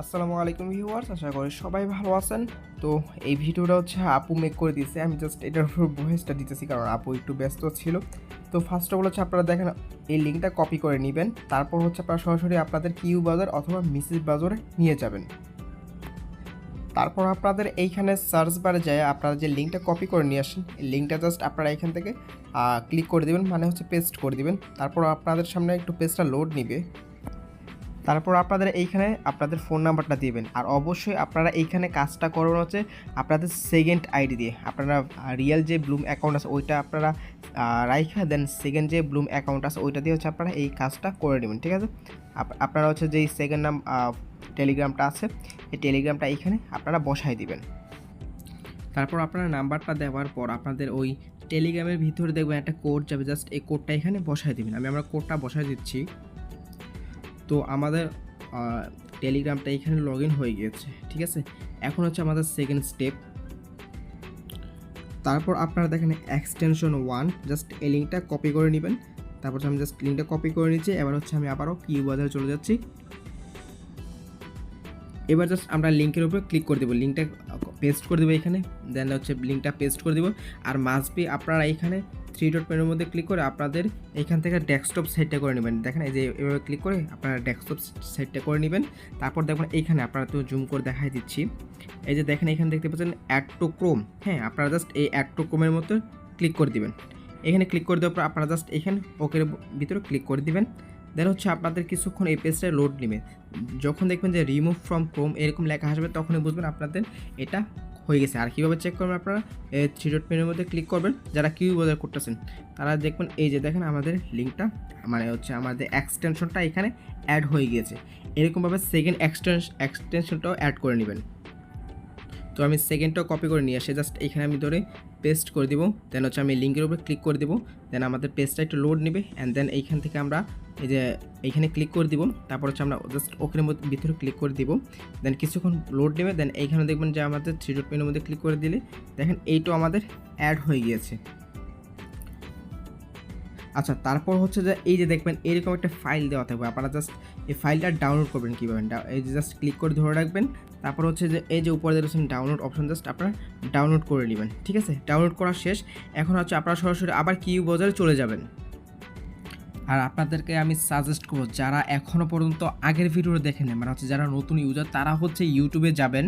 আসসালামু আলাইকুম ভিউয়ার্স, আশা করি সবাই ভালো আছেন। তো এই ভিডিওটা হচ্ছে আপু মেক করে দিয়েছে। আমি জাস্ট এটার উপর ভয়েসটা দিতেছি কারণ আপু একটু ব্যস্ত ছিল। তো ফার্স্ট অফ অল হচ্ছে আপনারা দেখেন, এই লিঙ্কটা কপি করে নেবেন। তারপর হচ্ছে আপনারা সরাসরি আপনাদের কিউ বাজার অথবা মিসেস বাজারে নিয়ে যাবেন। তারপর আপনাদের এইখানে সার্চ বারে যায় আপনারা যে লিঙ্কটা কপি করে নিয়ে আসেন লিঙ্কটা জাস্ট আপনারা এখান থেকে ক্লিক করে দেবেন মানে হচ্ছে পেস্ট করে দিবেন। তারপর আপনাদের সামনে একটু পেজটা লোড নিবে। তারপর আপনাদের এইখানে আপনাদের ফোন নাম্বারটা দিবেন। আর অবশ্যই আপনারা এইখানে কাজটা করবেন হচ্ছে আপনাদের সেকেন্ড আইডি দিয়ে। আপনারা রিয়েল যে ব্লুম অ্যাকাউন্ট আছে ওইটা আপনারা রাইখা দেন সেকেন্ড যে ব্লুম অ্যাকাউন্ট আছে ওইটা দিয়ে হচ্ছে আপনারা এই কাজটা করে নেবেন, ঠিক আছে? আপ- আপনারা হচ্ছে যেই সেকেন্ড নাম টেলিগ্রামটা আছে, এই টেলিগ্রামটা এইখানে আপনারা বসাই দিবেন। তারপর আপনারা নাম্বারটা দেওয়ার পর আপনাদের ওই টেলিগ্রামের ভিতরে দেখবেন একটা কোড যাবে জাস্ট এই কোডটা এখানে বসাই দিবেন। আমি আমার কোডটা বসাই দিচ্ছি। তো আমাদের টেলিগ্রামটা এখানে লগ ইন হয়ে গিয়েছে, ঠিক আছে? এখন হচ্ছে আমাদের সেকেন্ড স্টেপ তারপর আপনারা দেখেন এক্সটেনশন ওয়ান জাস্ট এই লিঙ্কটা কপি করে নেবেন। তারপর আমি জাস্ট লিঙ্কটা কপি করে নিচ্ছি, এবার হচ্ছে আমি আবারও কিউ বাজারে চলে যাচ্ছি। এবার জাস্ট আমরা লিঙ্কের উপরে ক্লিক করে দেবো। লিঙ্কটা পেস্ট করে দেবো এখানে দেন হচ্ছে লিঙ্কটা পেস্ট করে দেবো। আর মাস্ট বি আপনারা এখানে থ্রি ডট পেনের মধ্যে ক্লিক করে আপনাদের এখান থেকে ডেস্কটপ সাইডটা করে নেবেন। দেখেন এই যে এভাবে ক্লিক করে আপনারা ডেস্কটপ সাইডটা করে নেবেন। তারপর দেখবেন এইখানে আপনারা তো জুম করে দেখাই দিচ্ছি। এই যে দেখেন এখানে দেখতে পাচ্ছেন অ্যাড টু ক্রোম হ্যাঁ আপনারা জাস্ট এই অ্যাড টু ক্রোমের মধ্যে ক্লিক করে দিবেন। এখানে ক্লিক করে দেওয়ার পর আপনারা জাস্ট এখানে ওকের ভিতরে ক্লিক করে দিবেন। দেন হচ্ছে আপনাদের কিছুক্ষণ এই পেজটা লোড নেবে। যখন দেখবেন যে রিমুভ ফ্রম ক্রোম এরকম লেখা আসবে, তখনই বুঝবেন আপনাদের এটা হয়ে গেছে। আর কীভাবে চেক করবেন আপনারা? থ্রি ডট পেনের মধ্যে ক্লিক করবেন। যারা কিউ বাজার করতেছেন, তারা দেখবেন এই যে দেখেন আমাদের লিঙ্কটা মানে হচ্ছে আমাদের এক্সটেনশনটা এখানে অ্যাড হয়ে গিয়েছে। এরকমভাবে সেকেন্ড এক্সটেনশ এক্সটেনশনটাও অ্যাড করে নেবেন। তো আমি সেকেন্ডটাও কপি করে নিয়ে আসি। জাস্ট এখানে আমি ধরে পেস্ট করে দিব। দেন হচ্ছে আমি লিঙ্কের উপরে ক্লিক করে দিব। দেন আমাদের পেজটা একটু লোড নেবে। অ্যান্ড দেন এইখান থেকে আমরা এই যে এইখানে ক্লিক করে দিব। তারপর হচ্ছে আমরা জাস্ট ওখানের মধ্যে ভিতরে ক্লিক করে দিব। দেন কিছুক্ষণ লোড নেবে। দেন এইখানে দেখবেন যে আমাদের থ্রি ডট পেনের মধ্যে ক্লিক করে দিলে। দেখেন এইটাও আমাদের অ্যাড হয়ে গিয়েছে। আচ্ছা তারপর হচ্ছে যে এই যে দেখবেন এরকম একটা ফাইল দেওয়া থাকবে। আপনারা জাস্ট এই ফাইলটা ডাউনলোড করবেন কীভাবে? এই যে জাস্ট ক্লিক করে ধরে রাখবেন। তারপর হচ্ছে যে এই যে উপরে দেখছেন ডাউনলোড অপশন জাস্ট আপনারা ডাউনলোড করে নেবেন। ঠিক আছে? ডাউনলোড করা শেষ। এখন হচ্ছে আপনারা সরাসরি আবার কিউ বাজারে চলে যাবেন। আর আপনাদেরকে আমি সাজেস্ট করব, যারা এখনও পর্যন্ত আগের ভিডিও দেখেন মানে হচ্ছে যারা নতুন ইউজার তারা হচ্ছে ইউটিউবে যাবেন।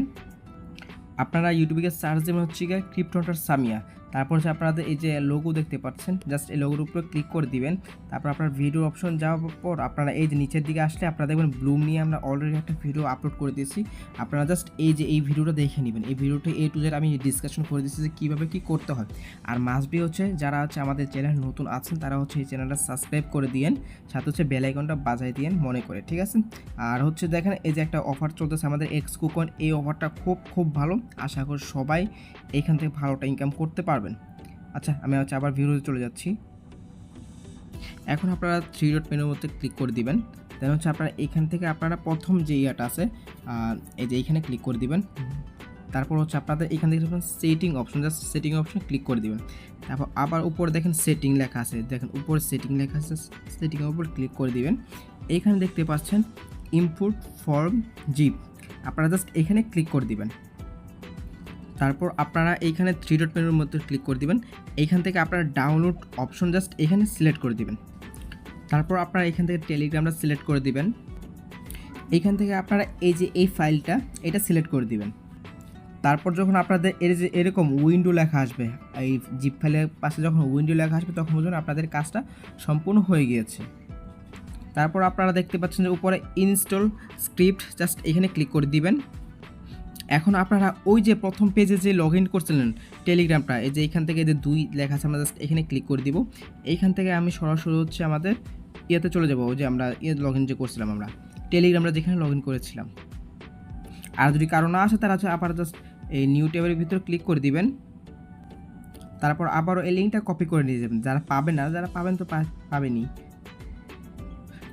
আপনারা ইউটিউবে সার্চ দেবেন হচ্ছে গিয়ে ক্রিপ্টোটার সামিয়া তারপর হচ্ছে আপনাদের এই যে লোগো দেখতে পাচ্ছেন জাস্ট এই লোগোর উপরে ক্লিক করে দিবেন। তারপর আপনার ভিডিও অপশন যাওয়ার পর আপনারা এই যে নিচের দিকে আসলে আপনারা দেখবেন ব্লুম নিয়ে আমরা অলরেডি একটা ভিডিও আপলোড করে দিয়েছি। আপনারা জাস্ট এই যে এই ভিডিওটা দেখে নেবেন। এই ভিডিওটা এ টু জেড আমি ডিসকাশন করে দিচ্ছি যে কীভাবে কী করতে হয়। আর মাসবি হচ্ছে যারা হচ্ছে আমাদের চ্যানেল নতুন আছেন, তারা হচ্ছে এই চ্যানেলটা সাবস্ক্রাইব করে দিয়েন, সাথে হচ্ছে বেল আইকনটা বাজাই দিয়েন মনে করে, ঠিক আছে? আর হচ্ছে দেখেন এই যে একটা অফার চলতেছে আমাদের এক্স কুকন এই অফারটা খুব খুব ভালো। আশা করি সবাই এখান থেকে ভালোটা ইনকাম করতে পারবেন। আচ্ছা আমি হচ্ছে আবার ভিডিওতে চলে যাচ্ছি। এখন আপনারা থ্রি ডট মেনুর মধ্যে ক্লিক করে দিবেন। দেন হচ্ছে আপনারা এখান থেকে আপনারা প্রথম যে ইয়াটা আছে এই যে এইখানে ক্লিক করে দিবেন। তারপর হচ্ছে আপনাদের এখান থেকে setting option just setting option click করে দিবেন। তারপর আবার উপরে দেখেন সেটিং লেখা আছে। দেখেন উপরে সেটিং লেখা আছে সেটিংয়ের উপর ক্লিক করে দিবেন। এইখানে দেখতে পাচ্ছেন ইনপুট ফর্ম জিপ আপনারা জাস্ট এখানে ক্লিক করে দিবেন। তারপর আপনারা এইখানে থ্রি ডট মেনুর মধ্যে ক্লিক করে দিবেন। এইখান থেকে আপনারা ডাউনলোড অপশন জাস্ট এখানে সিলেক্ট করে দিবেন। তারপর আপনারা এখান থেকে টেলিগ্রামটা সিলেক্ট করে দিবেন। এইখান থেকে আপনারা এই যে এই ফাইলটা এটা সিলেক্ট করে দিবেন। তারপর যখন আপনাদের এর যে এরকম উইন্ডো লেখা আসবে, এই জিপ ফাইলের পাশে যখন উইন্ডো লেখা আসবে, তখন বুঝুন আপনাদের কাজটা সম্পূর্ণ হয়ে গিয়েছে। তারপর আপনারা দেখতে পাচ্ছেন যে উপরে ইনস্টল স্ক্রিপ্ট জাস্ট এখানে ক্লিক করে দিবেন। এখন আপনারা ওই যে প্রথম পেজে যে লগ ইন করছিলেন টেলিগ্রামটা এই যে এখান থেকে যে দুই লেখা আছে, আমরা জাস্ট এখানে ক্লিক করে দিব। এইখান থেকে আমি সরাসরি হচ্ছে আমাদের ইয়েতে চলে যাব যে আমরা ইয়ে লগ ইন যে করছিলাম আমরা। টেলিগ্রামটা যেখানে লগ ইন করেছিলাম। আর যদি কারও না আসে, তারা হচ্ছে আবার জাস্ট এই নিউ ট্যাবের ভিতরে ক্লিক করে দিবেন। তারপর আবারও এই লিঙ্কটা কপি করে নিয়ে যাবেন। যারা পাবেন না, যারা পাবেন তো পাবেনই।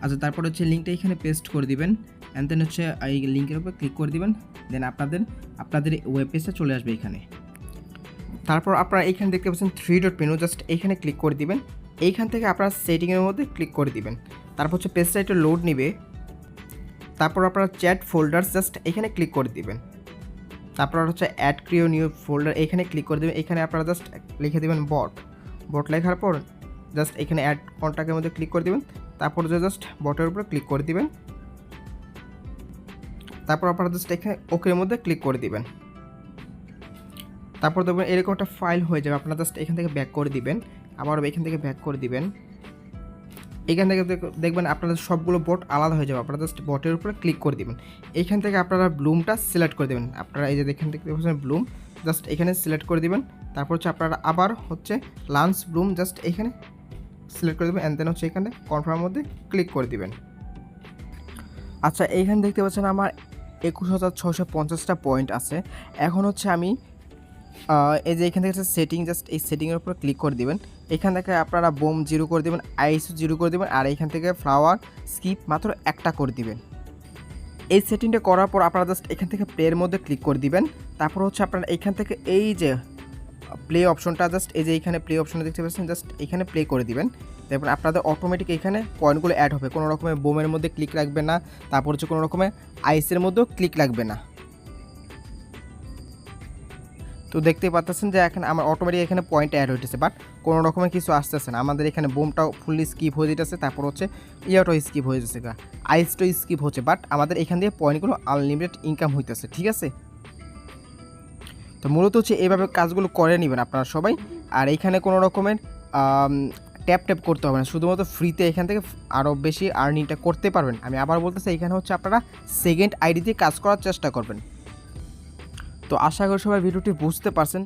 আচ্ছা তারপর হচ্ছে লিঙ্কটা এখানে পেস্ট করে দিবেন অ্যান্ড দেন হচ্ছে এই লিঙ্কের উপর ক্লিক করে দিবেন দেন আপনাদের আপনাদের ওয়েব পেজটা চলে আসবে এখানে। তারপর আপনারা এইখানে দেখতে পাচ্ছেন থ্রি ডট মেনু জাস্ট এইখানে ক্লিক করে দিবেন, এইখান থেকে আপনারা সেটিংয়ের মধ্যে ক্লিক করে দিবেন। তারপর হচ্ছে পেজটা একটু লোড নেবে, তারপর আপনারা চ্যাট ফোল্ডার জাস্ট এখানে ক্লিক করে দিবেন। তারপর হচ্ছে অ্যাড ক্রিও নিউ ফোল্ডার এখানে ক্লিক করে দেবেন, এখানে আপনারা জাস্ট লিখে দেবেন বট বট লেখার পর জাস্ট এখানে অ্যাড কন্ট্যাক্টের মধ্যে ক্লিক করে দিবেন তারপর যে জাস্ট বটের উপরে ক্লিক করে দিবেন। তারপর আপনারা জাস্ট এখানে ওকের মধ্যে ক্লিক করে দিবেন। তারপর দেখবেন এরকম একটা ফাইল হয়ে যাবে, আপনারা জাস্ট এখান থেকে ব্যাক করে দিবেন। আবার এখান থেকে ব্যাক করে দিবেন। এখান থেকে দেখ- দেখবেন আপনাদের সবগুলো বট আলাদা হয়ে যাবে, আপনারা জাস্ট বটের উপরে ক্লিক করে দিবেন। এইখান থেকে আপনারা ব্লুমটা সিলেক্ট করে দেবেন। আপনারা এই যে এখান থেকে দেখছেন ব্লুম জাস্ট এখানে সিলেক্ট করে দিবেন। তারপর হচ্ছে আপনারা আবার হচ্ছে লাঞ্চ ব্লুম জাস্ট এখানে সিলেক্ট করে দেবেন অ্যান্ড দেন হচ্ছে এখানে কনফার্মের মধ্যে ক্লিক করে দিবেন। আচ্ছা এইখানে দেখতে পাচ্ছেন আমার একুশ হাজার ছশো পঞ্চাশটা পয়েন্ট আছে। এখন হচ্ছে আমি এই যে এখান থেকে সেটিং জাস্ট এই সেটিংয়ের উপর ক্লিক করে দিবেন। এখান থেকে আপনারা বোম জিরো করে দেবেন আইসও জিরো করে দেবেন, আর এখান থেকে ফ্লাওয়ার স্কিপ মাত্র একটা করে দিবেন। এই সেটিংটা করার পর আপনারা জাস্ট এখান থেকে প্লের মধ্যে ক্লিক করে দিবেন। তারপর হচ্ছে আপনারা এখান থেকে এই যে প্লে অপশনটা জাস্ট এই যে এখানে প্লে অপশনটা দেখতে পাচ্ছেন জাস্ট এখানে প্লে করে দিবেন। তারপর আপনাদের অটোমেটিক এখানে পয়েন্টগুলো অ্যাড হবে। কোনো রকমের বোমের মধ্যে ক্লিক লাগবে না, তারপর হচ্ছে কোনো রকমের আইসের মধ্যেও ক্লিক লাগবে না। তো দেখতে পাচ্ছেন যে এখন আমার অটোমেটিক এখানে পয়েন্ট অ্যাড হইতেছে বাট কোনো রকমের কিছু আসতেছে না। আমাদের এখানে বোমটাও ফুললি স্কিপ হয়ে যেতেছে, তারপর হচ্ছে ইয়াটাও স্কিপ হয়ে যাচ্ছে গা। আইসটাও স্কিপ হচ্ছে বাট আমাদের এখান দিয়ে পয়েন্টগুলো আনলিমিটেড ইনকাম হইতেছে, ঠিক আছে? তো মূলত হচ্ছে এইভাবে কাজগুলো করে নেবেন আপনারা সবাই। আর এইখানে কোনো রকমের ট্যাপ ট্যাপ করতে হবে না। শুধুমাত্র ফ্রিতে এখান থেকে আরও বেশি আর্নিংটা করতে পারবেন। আমি আবার বলতেছি, এখানে হচ্ছে আপনারা সেকেন্ড আইডি দিয়ে কাজ করার চেষ্টা করবেন। তো আশা করি সবাই ভিডিওটি বুঝতে পারছেন।